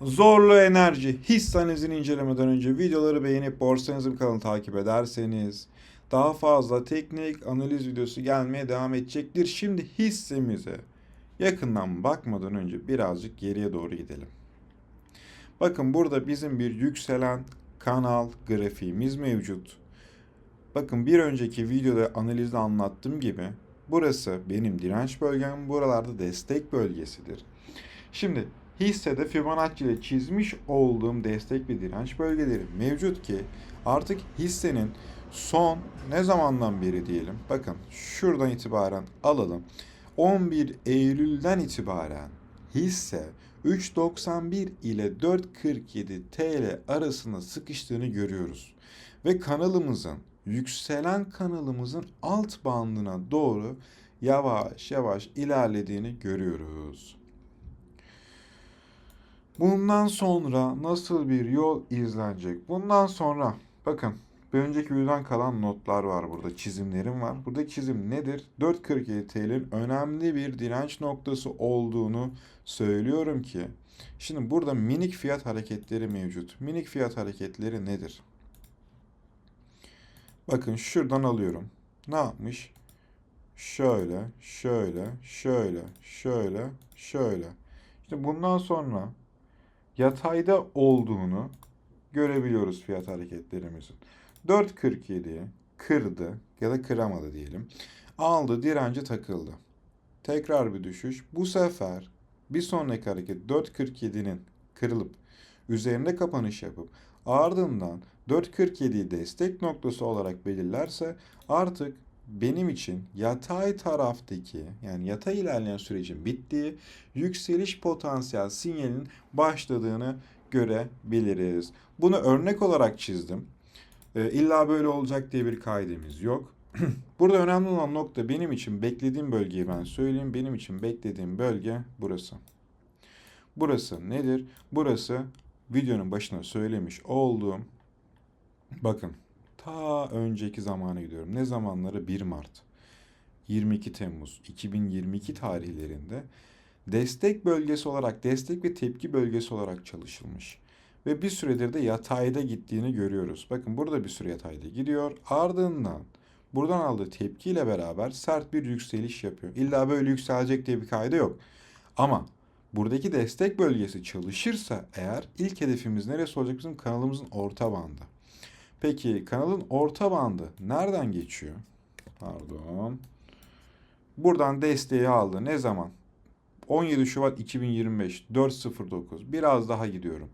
Zorlu enerji hisse analizini incelemeden önce videoları beğenip Borsa Yazım kanalını takip ederseniz daha fazla teknik analiz videosu gelmeye devam edecektir. Şimdi hissemize yakından bakmadan önce birazcık geriye doğru gidelim. Bakın burada bizim bir yükselen kanal grafiğimiz mevcut. Bakın bir önceki videoda analizde anlattığım gibi burası benim direnç bölgem, buralarda destek bölgesidir. Şimdi hissede Fibonacci ile çizmiş olduğum destek ve direnç bölgeleri mevcut ki artık hissenin son ne zamandan beri diyelim. Bakın şuradan itibaren alalım. 11 Eylül'den itibaren hisse 3.91 ile 4.47 TL arasında sıkıştığını görüyoruz. Ve kanalımızın yükselen kanalımızın alt bandına doğru yavaş yavaş ilerlediğini görüyoruz. Bundan sonra nasıl bir yol izlenecek? Bundan sonra bakın bir önceki videodan kalan notlar var burada, çizimlerim var. Buradaki çizim nedir? 4.47 TL'nin önemli bir direnç noktası olduğunu söylüyorum ki. Şimdi burada minik fiyat hareketleri mevcut. Minik fiyat hareketleri nedir? Bakın şuradan alıyorum. Ne yapmış? Şöyle, şöyle, şöyle, şöyle, şöyle. İşte bundan sonra yatayda olduğunu görebiliyoruz fiyat hareketlerimizin. 4.47'yi kırdı ya da kıramadı diyelim. Aldı direnci takıldı. Tekrar bir düşüş. Bu sefer bir sonraki hareket 4.47'nin kırılıp üzerinde kapanış yapıp ardından 4.47'yi destek noktası olarak belirlerse artık benim için yatay taraftaki yani yatay ilerleyen sürecin bittiği yükseliş potansiyel sinyalinin başladığını görebiliriz. Bunu örnek olarak çizdim. E, illa böyle olacak diye bir kaidemiz yok. Burada önemli olan nokta benim için beklediğim bölgeyi ben söyleyeyim. Benim için beklediğim bölge burası. Burası nedir? Burası videonun başına söylemiş olduğum bakın ta önceki zamana gidiyorum. Ne zamanları? 1 Mart, 22 Temmuz 2022 tarihlerinde destek bölgesi olarak, destek ve tepki bölgesi olarak çalışılmış. Ve bir süredir de yatayda gittiğini görüyoruz. Bakın burada bir süre yatayda gidiyor. Ardından buradan aldığı tepkiyle beraber sert bir yükseliş yapıyor. İlla böyle yükselecek diye bir kaydı yok. Ama buradaki destek bölgesi çalışırsa eğer ilk hedefimiz neresi olacak? Bizim kanalımızın orta bandı. Peki kanalın orta bandı nereden geçiyor? Pardon. Buradan desteği aldı. Ne zaman? 17 Şubat 2025 4.09 biraz daha gidiyorum.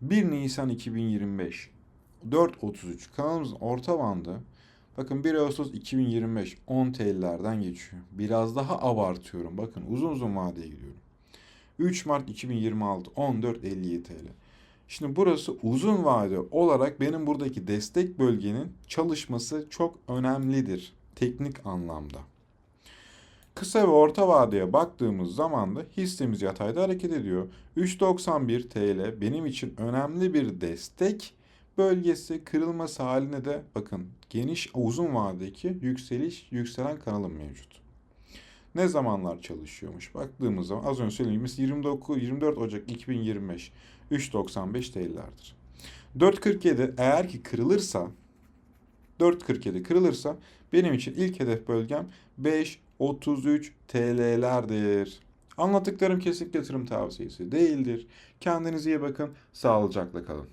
1 Nisan 2025 4.33 kanalımızın orta bandı bakın 1 Ağustos 2025 10 TL'lerden geçiyor. Biraz daha abartıyorum. Bakın uzun uzun vadeye gidiyorum. 3 Mart 2026 14.57 TL. Şimdi burası uzun vade olarak benim buradaki destek bölgenin çalışması çok önemlidir teknik anlamda. Kısa ve orta vadeye baktığımız zaman da hissemiz yatayda hareket ediyor. 3.91 TL benim için önemli bir destek bölgesi kırılması haline de bakın geniş uzun vadedeki yükseliş yükselen kanalım mevcut. Ne zamanlar çalışıyormuş? Baktığımız zaman az önce söylediğim gibi 29 24 Ocak 2025 3.95 TL'lerdir. 4.47 eğer ki kırılırsa 4.47 kırılırsa benim için ilk hedef bölgem 5.33 TL'lerdir. Anlattıklarım kesinlikle yatırım tavsiyesi değildir. Kendinize iyi bakın, sağlıcakla kalın.